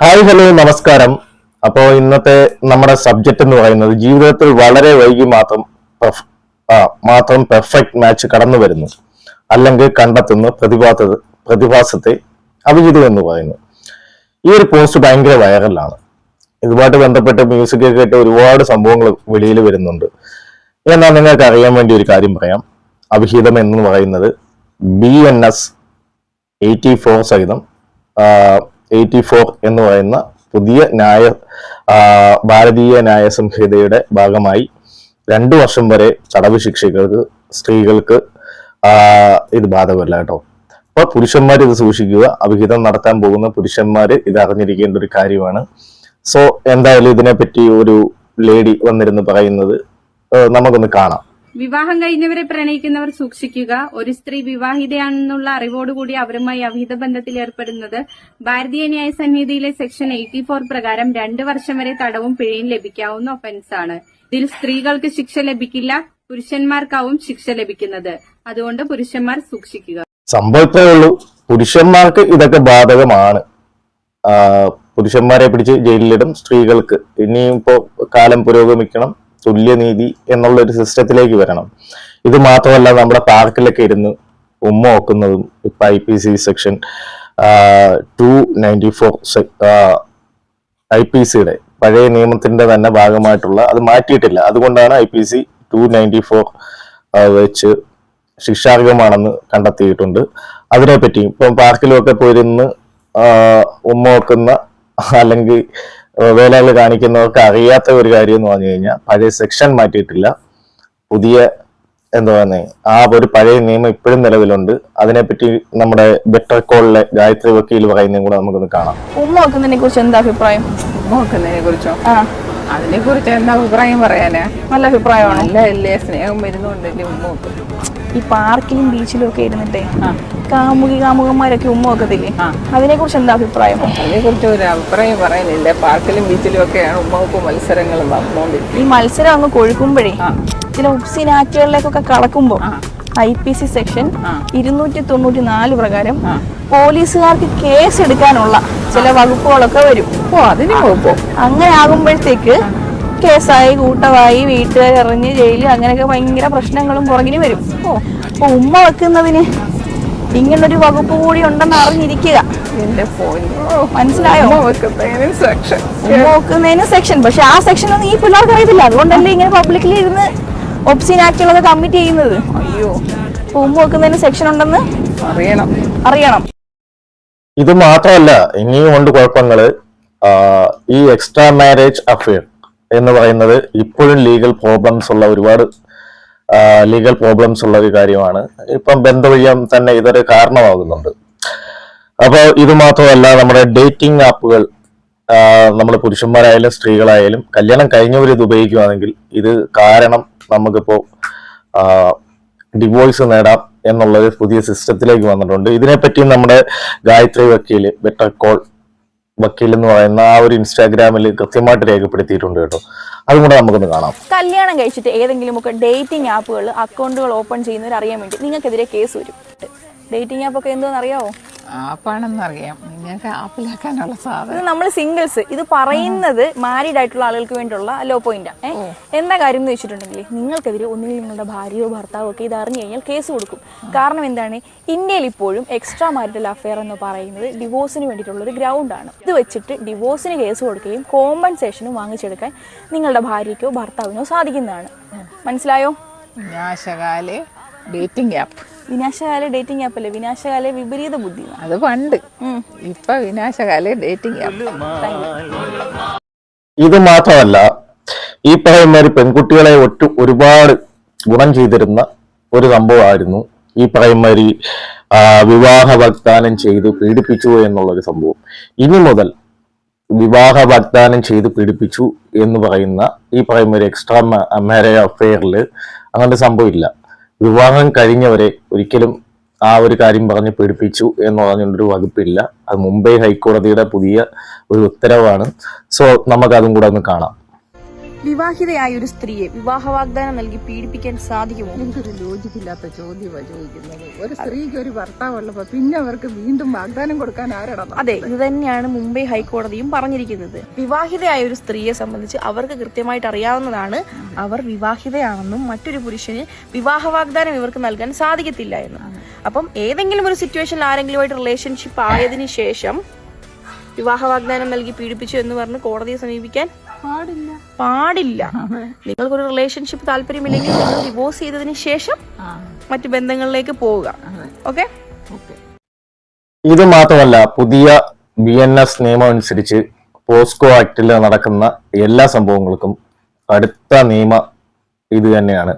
Hi hello നമസ്കാരം. അപ്പോൾ ഇന്നത്തെ നമ്മുടെ സബ്ജക്റ്റ് എന്ന് പറയുന്നത് ജീവിതത്തിൽ വളരെ വൈകി മാത്രം മാത്രം പെർഫെക്റ്റ് മാച്ച് കടന്നു വരുന്നു. അല്ലെങ്കിൽ കണ്ടെത്തുന്ന പ്രതിഭാസ പ്രതിഭാസത്തെ അഭിജിതം എന്ന് പറയുന്നു. ഈ ഒരു പോസ്റ്റ് ഭയങ്കര വൈറലാണ് ഇതുമായിട്ട് ബന്ധപ്പെട്ട് മ്യൂസിക് കേട്ട് ഒരുപാട് സംഭവങ്ങൾ വെളിയിൽ വരുന്നുണ്ട്. എന്നാൽ നിങ്ങൾക്ക് അറിയാൻ വേണ്ടി ഒരു കാര്യം പറയാം. അഭിഹിതം എന്ന് പറയുന്നത് B N S eighty four സഹിതം എയ്റ്റി ഫോർ എന്ന് പറയുന്ന പുതിയ ന്യായ ഭാരതീയ ന്യായ സംഹിതയുടെ ഭാഗമായി രണ്ടു വർഷം വരെ തടവ് ശിക്ഷകൾക്ക് സ്ത്രീകൾക്ക് ഇത് ബാധകമല്ല കേട്ടോ. അപ്പൊ പുരുഷന്മാർ ഇത് സൂക്ഷിക്കുക. അവിഹിതം നടത്താൻ പോകുന്ന പുരുഷന്മാർ ഇത് അറിഞ്ഞിരിക്കേണ്ട ഒരു കാര്യമാണ്. സോ എന്തായാലും ഇതിനെപ്പറ്റി ഒരു ലേഡി വന്നിരുന്ന് പറയുന്നത് നമുക്കൊന്ന് കാണാം. വിവാഹം കഴിഞ്ഞവരെ പ്രണയിക്കുന്നവർ സൂക്ഷിക്കുക. ഒരു സ്ത്രീ വിവാഹിതയാണെന്നുള്ള അറിവോടുകൂടി അവരുമായി അവിഹിത ബന്ധത്തിൽ ഏർപ്പെടുന്നത് ഭാരതീയ ന്യായ സംഹിതയിലെ സെക്ഷൻ എയ്റ്റി ഫോർ പ്രകാരം രണ്ട് വർഷം വരെ തടവും പിഴയും ലഭിക്കാവുന്ന ഒഫൻസാണ് ഇതിൽ സ്ത്രീകൾക്ക് ശിക്ഷ ലഭിക്കില്ല പുരുഷന്മാർക്കാവും ശിക്ഷ ലഭിക്കുന്നത്. അതുകൊണ്ട് പുരുഷന്മാർ സൂക്ഷിക്കുക. സംഭവത്തേ ഉള്ളൂ. പുരുഷന്മാർക്ക് ഇതൊക്കെ ബാധകമാണ്. പുരുഷന്മാരെ പിടിച്ച് ജയിലിലിടും. സ്ത്രീകൾക്ക് ഇനിയും ഇപ്പോ കാലം പുരോഗമിക്കണം. തുല്യനീതി എന്നുള്ള ഒരു സിസ്റ്റത്തിലേക്ക് വരണം. ഇത് മാത്രമല്ല നമ്മുടെ പാർക്കിലൊക്കെ ഇരുന്ന് ഉമ്മ നോക്കുന്നതും ഇപ്പൊ I P C section two ninety four I P സിയുടെ പഴയ നിയമത്തിന്റെ തന്നെ ഭാഗമായിട്ടുള്ള അത് മാറ്റിയിട്ടില്ല. അതുകൊണ്ടാണ് I P C two ninety four വെച്ച് ശിക്ഷാർഹമാണെന്ന് കണ്ടെത്തിയിട്ടുണ്ട്. അതിനെപ്പറ്റി ഇപ്പം പാർക്കിലൊക്കെ പോയിരുന്ന് ഉമ്മ നോക്കുന്ന അല്ലെങ്കിൽ വേലകൾ കാണിക്കുന്നവർക്ക് അറിയാത്ത ഒരു കാര്യം എന്ന് പറഞ്ഞു കഴിഞ്ഞാൽ പഴയ സെക്ഷൻ മാറ്റിയിട്ടില്ല. പുതിയ എന്താ പറയുന്നത് ആ ഒരു പഴയ നിയമം ഇപ്പോഴും നിലവിലുണ്ട്. അതിനെപ്പറ്റി നമ്മുടെ ബെറ്റർ കോളിലെ ഗായത്രി വക്കീൽ പറയുന്നതും കൂടെ നമുക്കൊന്ന് കാണാം. ഉമ്മാക്കുന്നതിനെ കുറിച്ച് എന്താ അഭിപ്രായം? ഉമ്മാക്കുന്നതിനെ കുറിച്ചോ? അതിനെ കുറിച്ച് എന്താ അഭിപ്രായം പറയാനാ? നല്ല അഭിപ്രായമാണ്? നല്ല അല്ലേ സ്നേഹം വരുന്നുണ്ടല്ലേ ഉമ്മ. ഈ പാർക്കിലും ബീച്ചിലും ഒക്കെ ഇരുന്നിട്ടേ കാമുകി കാമുകന്മാരൊക്കെ ഉമ്മ വെക്കത്തില്ലേ. അതിനെ കുറിച്ച് എന്താ അഭിപ്രായം? അതിനെ കുറിച്ച് ഒരു അഭിപ്രായം പറയുന്നില്ല. പാർക്കിലും ബീച്ചിലും ഒക്കെയാണ് ഉമ്മക്ക് മത്സരങ്ങൾ നടന്നുകൊണ്ടിരിക്കുന്നത് ഈ മത്സരം അങ്ങ് കൊഴുക്കുമ്പോഴേ. ചില ഉപ്സിനാറ്റുകളിലേക്കൊക്കെ കടക്കുമ്പോൾ ഐ പി സി സെക്ഷൻ. ഇരുന്നൂറ്റി തൊണ്ണൂറ്റി നാല് പ്രകാരം. പോലീസുകാർക്ക് കേസ് എടുക്കാനുള്ള ചില വകുപ്പുകളൊക്കെ വരും. അങ്ങനെ ആകുമ്പോഴത്തേക്ക് കേസായി കൂട്ടമായി വീട്ടുകാർ എറിഞ്ഞ് ജയിൽ അങ്ങനെയൊക്കെ ഭയങ്കര പ്രശ്നങ്ങളും പുറകിന് വരും. അപ്പൊ ഉമ്മ വെക്കുന്നതിന് ഇങ്ങനൊരു വകുപ്പ് കൂടി ഉണ്ടെന്ന് അറിഞ്ഞിരിക്കുക. മനസ്സിലായോ? ഉമ്മ വെക്കുന്നതിന് സെക്ഷൻ പക്ഷെ ആ സെക്ഷൻ ഒന്നും ഈ പിള്ളേർക്ക് അറിയത്തില്ല. അതുകൊണ്ടല്ലേ ഇങ്ങനെ പബ്ലിക്കിൽ ഇരുന്ന് ഒപ്സിൻ ആക്ടുകളൊക്കെ കമ്മിറ്റ് ചെയ്യുന്നത്. അയ്യോ. അപ്പൊ ഉമ്മ വെക്കുന്നതിന് സെക്ഷൻ ഉണ്ടെന്ന് അറിയണം. അറിയണം. ഇത് മാത്രമല്ല ഇനിയും ഉണ്ട് കുഴപ്പങ്ങൾ. ഈ എക്സ്ട്രാ മാരേജ് അഫെയർ എന്ന് പറയുന്നത് ഇപ്പോഴും ലീഗൽ പ്രോബ്ലംസ് ഉള്ള ഒരുപാട് ലീഗൽ പ്രോബ്ലംസ് ഉള്ള ഒരു കാര്യമാണ്. ഇപ്പം ബന്ധവഴിയം തന്നെ ഇതൊരു കാരണമാകുന്നുണ്ട്. അപ്പോൾ ഇത് മാത്രമല്ല നമ്മുടെ ഡേറ്റിംഗ് ആപ്പുകൾ നമ്മൾ പുരുഷന്മാരായാലും സ്ത്രീകളായാലും കല്യാണം കഴിഞ്ഞവർ ഇത് ഉപയോഗിക്കുകയാണെങ്കിൽ ഇത് കാരണം നമുക്കിപ്പോൾ ഡിവോഴ്സ് നേടാം എന്നുള്ള ഒരു പുതിയ സിസ്റ്റത്തിലേക്ക് വന്നിട്ടുണ്ട്. ഇതിനെപ്പറ്റി നമ്മുടെ ഗായത്രി വക്കീൽ ബെറ്റർ കോൾ വക്കീൽ എന്ന് പറയുന്ന ആ ഒരു ഇൻസ്റ്റാഗ്രാമിൽ കൃത്യമായിട്ട് രേഖപ്പെടുത്തിയിട്ടുണ്ട് കേട്ടോ. അതും കൂടെ നമുക്കൊന്ന് കാണാം. കല്യാണം കഴിച്ചിട്ട് ഏതെങ്കിലും ഒക്കെ ഡേറ്റിംഗ് ആപ്പുകൾ അക്കൗണ്ടുകൾ ഓപ്പൺ ചെയ്യുന്നവർ അറിയാൻ വേണ്ടി നിങ്ങൾക്കെതിരെ കേസ് വരും. ഡേറ്റിംഗ് ആപ്പ് ഒക്കെ എന്തോന്ന് അറിയാവോ ആപ്പാണെന്ന് അറിയാം നിങ്ങൾക്ക് ആപ്പിലാക്കാനുള്ള സാധനം. ഇത് നമ്മൾ സിംഗിൾസ് ഇത് പറയുന്നത് മാരീഡ് ആയിട്ടുള്ള ആളുകൾക്ക് വേണ്ടിയുള്ള ലോ പോയിന്റ് എന്താ കാര്യം എന്ന് വെച്ചിട്ടുണ്ടെങ്കിൽ നിങ്ങൾക്കെതിരെ ഒന്നുകിൽ നിങ്ങളുടെ ഭാര്യയോ ഭർത്താവോ ഒക്കെ ഇത് അറിഞ്ഞു കഴിഞ്ഞാൽ കേസ് കൊടുക്കും. കാരണം എന്താണ്? ഇന്ത്യയിൽ ഇപ്പോഴും എക്സ്ട്രാ മാരിറ്റൽ അഫെയർ എന്ന് പറയുന്നത് ഡിവോഴ്സിന് വേണ്ടിയിട്ടുള്ള ഒരു ഗ്രൗണ്ടാണ് ഇത് വെച്ചിട്ട് ഡിവോഴ്സിന് കേസ് കൊടുക്കുകയും കോമ്പൻസേഷനും വാങ്ങിച്ചെടുക്കാൻ നിങ്ങളുടെ ഭാര്യയ്ക്കോ ഭർത്താവിനോ സാധിക്കുന്നതാണ്. മനസ്സിലായോ? ഡേറ്റിംഗ് ആപ്പ് വിനാശകാല ഡേറ്റിംഗ് ആപ്പ് അല്ലേ? വിനാശകാല വിപരീത ബുദ്ധി അത് പണ്ട്. ഇപ്പൊ വിനാശകാല ഡേറ്റിംഗ് ആപ്പ് ഇത് മാത്രമല്ല ഈ പറയുന്ന പെൺകുട്ടികളെ ഒറ്റ ഒരുപാട് ഗുണം ചെയ്തിരുന്ന ഒരു സംഭവമായിരുന്നു. ഈ പ്രൈമറി വിവാഹ വാഗ്ദാനം ചെയ്ത് പീഡിപ്പിച്ചു എന്നുള്ളൊരു സംഭവം. ഇനി മുതൽ വിവാഹ വാഗ്ദാനം ചെയ്ത് പീഡിപ്പിച്ചു എന്ന് പറയുന്ന ഈ പ്രൈമറി ഒരു എക്സ്ട്രാ മാരേജ് അഫെയറിൽ അങ്ങനെ സംഭവമില്ല വിവാഹം കഴിഞ്ഞവരെ ഒരിക്കലും ആ ഒരു കാര്യം പറഞ്ഞ് പീഡിപ്പിച്ചു എന്ന് പറഞ്ഞൊരു വകുപ്പില്ല. അത് മുംബൈ ഹൈക്കോടതിയുടെ പുതിയ ഒരു ഉത്തരവാണ്. സോ നമുക്ക് അതും കൂടെ ഒന്ന് കാണാം. വിവാഹിതയായ ഒരു സ്ത്രീയെ വിവാഹ വാഗ്ദാനം നൽകി പീഡിപ്പിക്കാൻ സാധിക്കുമോ? എനിക്കൊരു ലോജിക്കില്ലാത്ത ചോദ്യമാണ് ചോദിക്കുന്നത്. ഒരു സ്ത്രീക്ക് ഒരു ഭർത്താവുള്ളപ്പോ പിന്നെ അവർക്ക് വീണ്ടും വാഗ്ദാനം കൊടുക്കാൻ ആരാണ് അതെ ഇത് തന്നെയാണ് മുംബൈ ഹൈക്കോടതിയും പറഞ്ഞിരിക്കുന്നത്. വിവാഹിതയായ ഒരു സ്ത്രീയെ സംബന്ധിച്ച് അവർക്ക് കൃത്യമായിട്ട് അറിയാവുന്നതാണ് അവർ വിവാഹിതയാണെന്നും മറ്റൊരു പുരുഷന് വിവാഹ വാഗ്ദാനം ഇവർക്ക് നൽകാൻ സാധിക്കത്തില്ല എന്നും. അപ്പം ഏതെങ്കിലും ഒരു സിറ്റുവേഷനിൽ ആരെങ്കിലുമായിട്ട് റിലേഷൻഷിപ്പ് ആയതിനു ശേഷം വിവാഹ വാഗ്ദാനം നൽകി പീഡിപ്പിച്ചു എന്ന് പറഞ്ഞ് കോടതിയെ സമീപിക്കാൻ പാടില്ല. പാടില്ല. നിങ്ങൾക്കൊരു റിലേഷൻഷിപ്പ് താല്പര്യമില്ലെങ്കിൽ നിങ്ങൾ ഡിവോഴ്സ് ചെയ്തതിന് ശേഷം മറ്റു ബന്ധങ്ങളിലേക്ക് പോവുക. ഓക്കെ? ഓക്കെ. ഇത് മാത്രമല്ല പുതിയ ബി എൻ എസ് നിയമം അനുസരിച്ച് പോസ്കോ ആക്ടിൽ നടക്കുന്ന എല്ലാ സംഭവങ്ങൾക്കും അടുത്ത നിയമ ഇത് തന്നെയാണ്.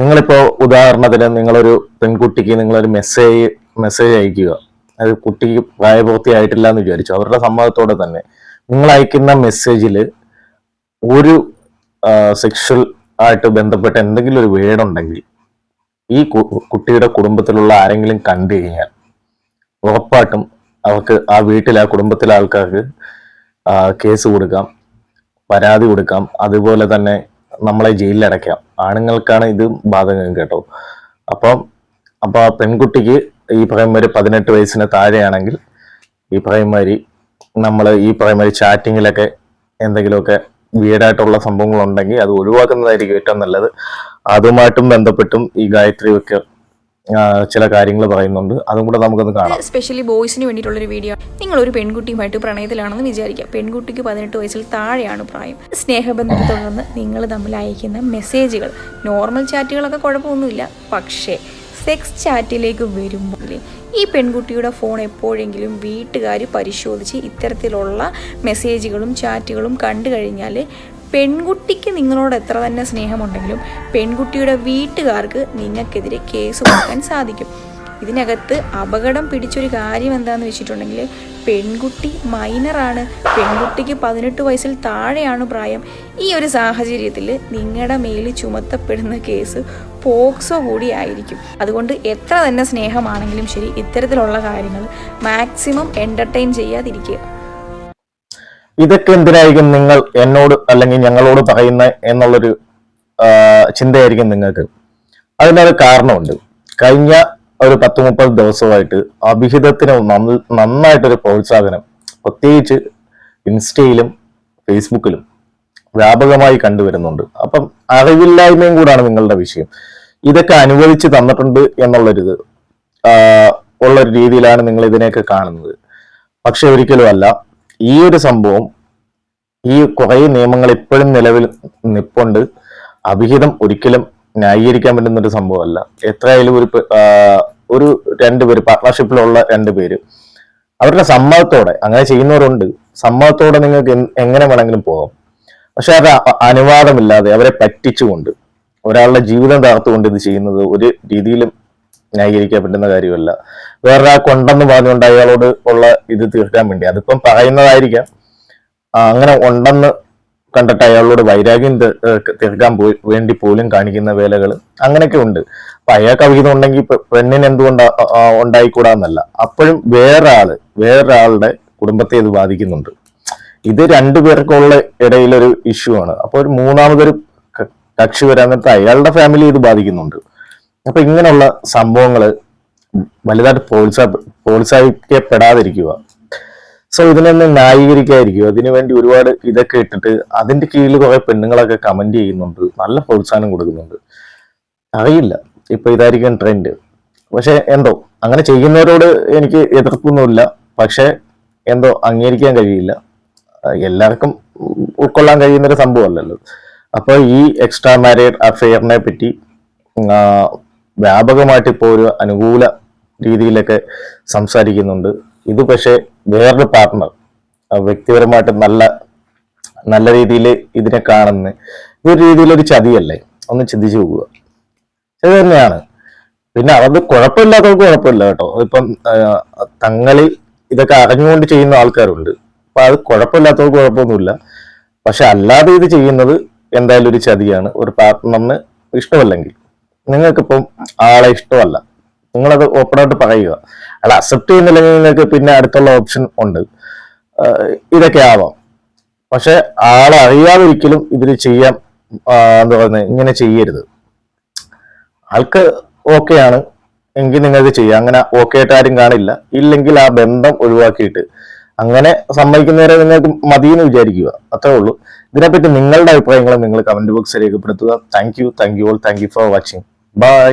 നിങ്ങളിപ്പോ ഉദാഹരണത്തിന് നിങ്ങളൊരു പെൺകുട്ടിക്ക് നിങ്ങളൊരു മെസ്സേജ് മെസ്സേജ് അയക്കുക അത് കുട്ടിക്ക് പ്രായപൂർത്തി ആയിട്ടില്ല എന്ന് വിചാരിച്ചു. അവരുടെ സമ്മതത്തോടെ തന്നെ. നിങ്ങൾ അയക്കുന്ന മെസ്സേജിൽ ഒരു സെക്ഷൽ ആയിട്ട് ബന്ധപ്പെട്ട എന്തെങ്കിലും ഒരു വേടുണ്ടെങ്കിൽ ഈ കുട്ടിയുടെ കുടുംബത്തിലുള്ള ആരെങ്കിലും കണ്ടു കഴിഞ്ഞാൽ ഉറപ്പായിട്ടും അവർക്ക് ആ വീട്ടിലെ ആ കുടുംബത്തിലെ ആൾക്കാർക്ക് കേസ് കൊടുക്കാം പരാതി കൊടുക്കാം. അതുപോലെ തന്നെ നമ്മളെ ജയിലിലടയ്ക്കാം ആണുങ്ങൾക്കാണ് ഇത് ബാധകം കേട്ടോ. അപ്പം അപ്പൊ ആ പെൺകുട്ടിക്ക് ഈ പ്രൈമറി പതിനെട്ട് വയസ്സിന് താഴെയാണെങ്കിൽ ഈ പ്രൈമറി നമ്മൾ ഈ പറയുമാതിരി ചാറ്റിങ്ങിലൊക്കെ എന്തെങ്കിലുമൊക്കെ വീടായിട്ടുള്ള സംഭവങ്ങളുണ്ടെങ്കിൽ അത് ഒഴിവാക്കുന്നതായിരിക്കും ഏറ്റവും നല്ലത്. അതുമായിട്ടും ബന്ധപ്പെട്ടും ഈ ഗായത്രി ഒക്കെ ചില കാര്യങ്ങൾ പറയുന്നുണ്ട്. അതും കൂടെ നമുക്കൊന്ന് കാണാം. സ്പെഷ്യലി ബോയ്സിന് വേണ്ടിയിട്ടുള്ളൊരു വീഡിയോ നിങ്ങൾ ഒരു പെൺകുട്ടിയുമായിട്ട് പ്രണയത്തിലാണെന്ന് വിചാരിക്കുക. പെൺകുട്ടിക്ക് പതിനെട്ട് വയസ്സിൽ താഴെയാണ് പ്രായം. സ്നേഹബന്ധത്തെ തുടർന്ന് നിങ്ങൾ തമ്മിൽ അയക്കുന്ന മെസ്സേജുകൾ നോർമൽ ചാറ്റുകളൊക്കെ കുഴപ്പമൊന്നുമില്ല. പക്ഷേ സെക്സ് ചാറ്റിലേക്ക് വരുമ്പോൾ ഈ പെൺകുട്ടിയുടെ ഫോൺ എപ്പോഴെങ്കിലും വീട്ടുകാർ പരിശോധിച്ച് ഇത്തരത്തിലുള്ള മെസ്സേജുകളും ചാറ്റുകളും കണ്ടു കഴിഞ്ഞാൽ പെൺകുട്ടിക്ക് നിങ്ങളോട് എത്ര തന്നെ സ്നേഹമുണ്ടെങ്കിലും പെൺകുട്ടിയുടെ വീട്ടുകാർക്ക് നിങ്ങൾക്കെതിരെ കേസ് കൊടുക്കാൻ സാധിക്കും. ഇതിനകത്ത് അപകടം പിടിച്ചൊരു കാര്യം എന്താന്ന് വെച്ചിട്ടുണ്ടെങ്കിൽ പെൺകുട്ടി മൈനറാണ്. പെൺകുട്ടിക്ക് പതിനെട്ട് വയസ്സിൽ താഴെയാണ് പ്രായം. ഈ ഒരു സാഹചര്യത്തിൽ നിങ്ങളുടെ മേലിൽ ചുമത്തപ്പെടുന്ന കേസ് പോക്സോ കൂടി ആയിരിക്കും. അതുകൊണ്ട് എത്ര തന്നെ സ്നേഹമാണെങ്കിലും ശരി ഇത്തരത്തിലുള്ള കാര്യങ്ങൾ മാക്സിമം എന്റർടൈൻ ചെയ്യാതിരിക്കുക. ഇതൊക്കെ എന്തിനായിരിക്കും നിങ്ങൾ എന്നോട് അല്ലെങ്കിൽ ഞങ്ങളോട് പറയുന്ന എന്നുള്ളൊരു ചിന്തയായിരിക്കും നിങ്ങൾക്ക്. അതിനൊരു കാരണമുണ്ട്. കഴിഞ്ഞ ഒരു പത്ത് മുപ്പത് ദിവസമായിട്ട് അഭിഹിതത്തിന് നന്ന- നന്നായിട്ടൊരു പ്രോത്സാഹനം. പ്രത്യേകിച്ച് ഇൻസ്റ്റയിലും ഫേസ്ബുക്കിലും വ്യാപകമായി കണ്ടുവരുന്നുണ്ട്. അപ്പം അറിവില്ലായ്മയും കൂടാണ് നിങ്ങളുടെ വിഷയം. ഇതൊക്കെ അനുവദിച്ച് തന്നിട്ടുണ്ട് എന്നുള്ളൊരിത് ഉള്ളൊരു രീതിയിലാണ് നിങ്ങൾ ഇതിനെയൊക്കെ കാണുന്നത്. പക്ഷെ ഒരിക്കലും അല്ല. ഈ ഒരു സംഭവം ഈ കുറെ നിയമങ്ങൾ ഇപ്പോഴും നിലവിൽ നിപ്പുണ്ട്. അവിഹിതം ഒരിക്കലും ന്യായീകരിക്കാൻ പറ്റുന്ന ഒരു സംഭവമല്ല. എത്രയായാലും ഒരു ഒരു രണ്ടുപേര് പാർട്ട്ണർഷിപ്പിലുള്ള രണ്ടുപേര് അവരുടെ സമ്മതത്തോടെ അങ്ങനെ ചെയ്യുന്നവരുണ്ട്. സമ്മതത്തോടെ നിങ്ങൾക്ക് എങ്ങനെ വേണമെങ്കിലും പോകാം. പക്ഷെ അവരുടെ അ- അനുവാദമില്ലാതെ അവരെ പറ്റിച്ചുകൊണ്ട് ഒരാളുടെ ജീവിതം തകർത്തുകൊണ്ട് ഇത് ചെയ്യുന്നത് ഒരു രീതിയിലും ന്യായീകരിക്കാൻ പറ്റുന്ന കാര്യമല്ല. വേറൊരാൾ കൊണ്ടെന്ന് പറഞ്ഞുകൊണ്ട് അയാളോട് ഉള്ള ഇത് തീർക്കാൻ വേണ്ടി. അതിപ്പം പറയുന്നതായിരിക്കാം. അങ്ങനെ ഉണ്ടെന്ന് കണ്ടിട്ട് അയാളോട് വൈരാഗ്യം തീർക്കാൻ വേണ്ടി പോലും കാണിക്കുന്ന വേലകൾ അങ്ങനെയൊക്കെ ഉണ്ട്. അപ്പൊ അയാൾക്ക് അവിഹിതം ഉണ്ടെങ്കിൽ പെണ്ണിന് എന്തുകൊണ്ട് ഉണ്ടായിക്കൂടാന്നല്ല. അപ്പോഴും വേറൊരാൾ വേറൊരാളുടെ കുടുംബത്തെ ഇത് ബാധിക്കുന്നുണ്ട്. ഇത് രണ്ടുപേർക്കുള്ള ഇടയിലൊരു ഇഷ്യൂ ആണ്. അപ്പൊ ഒരു മൂന്നാമതൊരു കക്ഷി വരാൻ നേരത്തെ അയാളുടെ ഫാമിലി ഇത് ബാധിക്കുന്നുണ്ട്. അപ്പൊ ഇങ്ങനെയുള്ള സംഭവങ്ങൾ വലുതായിട്ട് പ്രോത്സാഹ പ്രോത്സാഹിക്കപ്പെടാതിരിക്കുക സോ ഇതിനൊന്ന് അതിനു വേണ്ടി ഒരുപാട് ഇതൊക്കെ ഇട്ടിട്ട് അതിന്റെ കീഴിൽ കുറെ പെണ്ണുങ്ങളൊക്കെ കമന്റ് ചെയ്യുന്നുണ്ട്. നല്ല പ്രോത്സാഹനം കൊടുക്കുന്നുണ്ട്. അറിയില്ല. ഇപ്പൊ ഇതായിരിക്കും ട്രെൻഡ് പക്ഷെ എന്തോ അങ്ങനെ ചെയ്യുന്നവരോട് എനിക്ക് എതിർപ്പൊന്നുമില്ല. പക്ഷെ എന്തോ അംഗീകരിക്കാൻ കഴിയില്ല. എല്ലാവർക്കും ഉൾക്കൊള്ളാൻ കഴിയുന്ന ഒരു സംഭവമല്ലല്ലോ. അപ്പൊ ഈ എക്സ്ട്രാ മാരീഡ് അഫെയറിനെ പറ്റി വ്യാപകമായിട്ട് ഇപ്പോൾ ഒരു അനുകൂല രീതിയിലൊക്കെ സംസാരിക്കുന്നുണ്ട്. ഇത് പക്ഷേ വേറൊരു പാർട്ട്ണർ വ്യക്തിപരമായിട്ട് നല്ല നല്ല രീതിയിൽ ഇതിനെ കാണുന്ന ഒരു രീതിയിലൊരു ചതിയല്ലേ? ഒന്ന് ചിന്തിച്ചു പോകുക ഇത് തന്നെയാണ്. പിന്നെ അത് കുഴപ്പമില്ലാത്തവർക്ക് കുഴപ്പമില്ല കേട്ടോ. ഇപ്പം തങ്ങളിൽ ഇതൊക്കെ അറിഞ്ഞുകൊണ്ട് ചെയ്യുന്ന ആൾക്കാരുണ്ട്. അപ്പൊ അത് കുഴപ്പമില്ലാത്തവർക്ക് കുഴപ്പമൊന്നുമില്ല. പക്ഷെ അല്ലാതെ ഇത് ചെയ്യുന്നത് എന്തായാലും ഒരു ചതിയാണ്. ഒരു പാർട്ട്ണറിന് ഇഷ്ടമല്ലെങ്കിൽ. നിങ്ങൾക്കിപ്പം ആളെ ഇഷ്ടമല്ല. നിങ്ങളത് ഓപ്പണായിട്ട് പറയുക. അയാൾ അക്സെപ്റ്റ് ചെയ്യുന്നില്ലെങ്കിൽ നിങ്ങൾക്ക് പിന്നെ അടുത്തുള്ള ഓപ്ഷൻ ഉണ്ട്. ഇതൊക്കെ ആവാം. പക്ഷെ ആളെ അറിയാതിരിക്കലും ഇതിൽ ചെയ്യാൻ ആ, എന്താ പറയുന്നത് ഇങ്ങനെ ചെയ്യരുത്. ആൾക്ക് ഓക്കെയാണ് എങ്കിൽ നിങ്ങൾക്ക് ചെയ്യാം. അങ്ങനെ ഓക്കെ ആയിട്ട് ആരും കാണില്ല. ഇല്ലെങ്കിൽ ആ ബന്ധം ഒഴിവാക്കിയിട്ട്. അങ്ങനെ സമ്മതിക്കുന്നവരെ നിങ്ങൾക്ക് മതിയെന്ന് വിചാരിക്കുക. അത്രേ ഉള്ളൂ. ഇതിനെപ്പറ്റി നിങ്ങളുടെ അഭിപ്രായങ്ങളും നിങ്ങൾ കമന്റ് ബോക്സിൽ രേഖപ്പെടുത്തുക. Thank you thank you all thank you for watching bye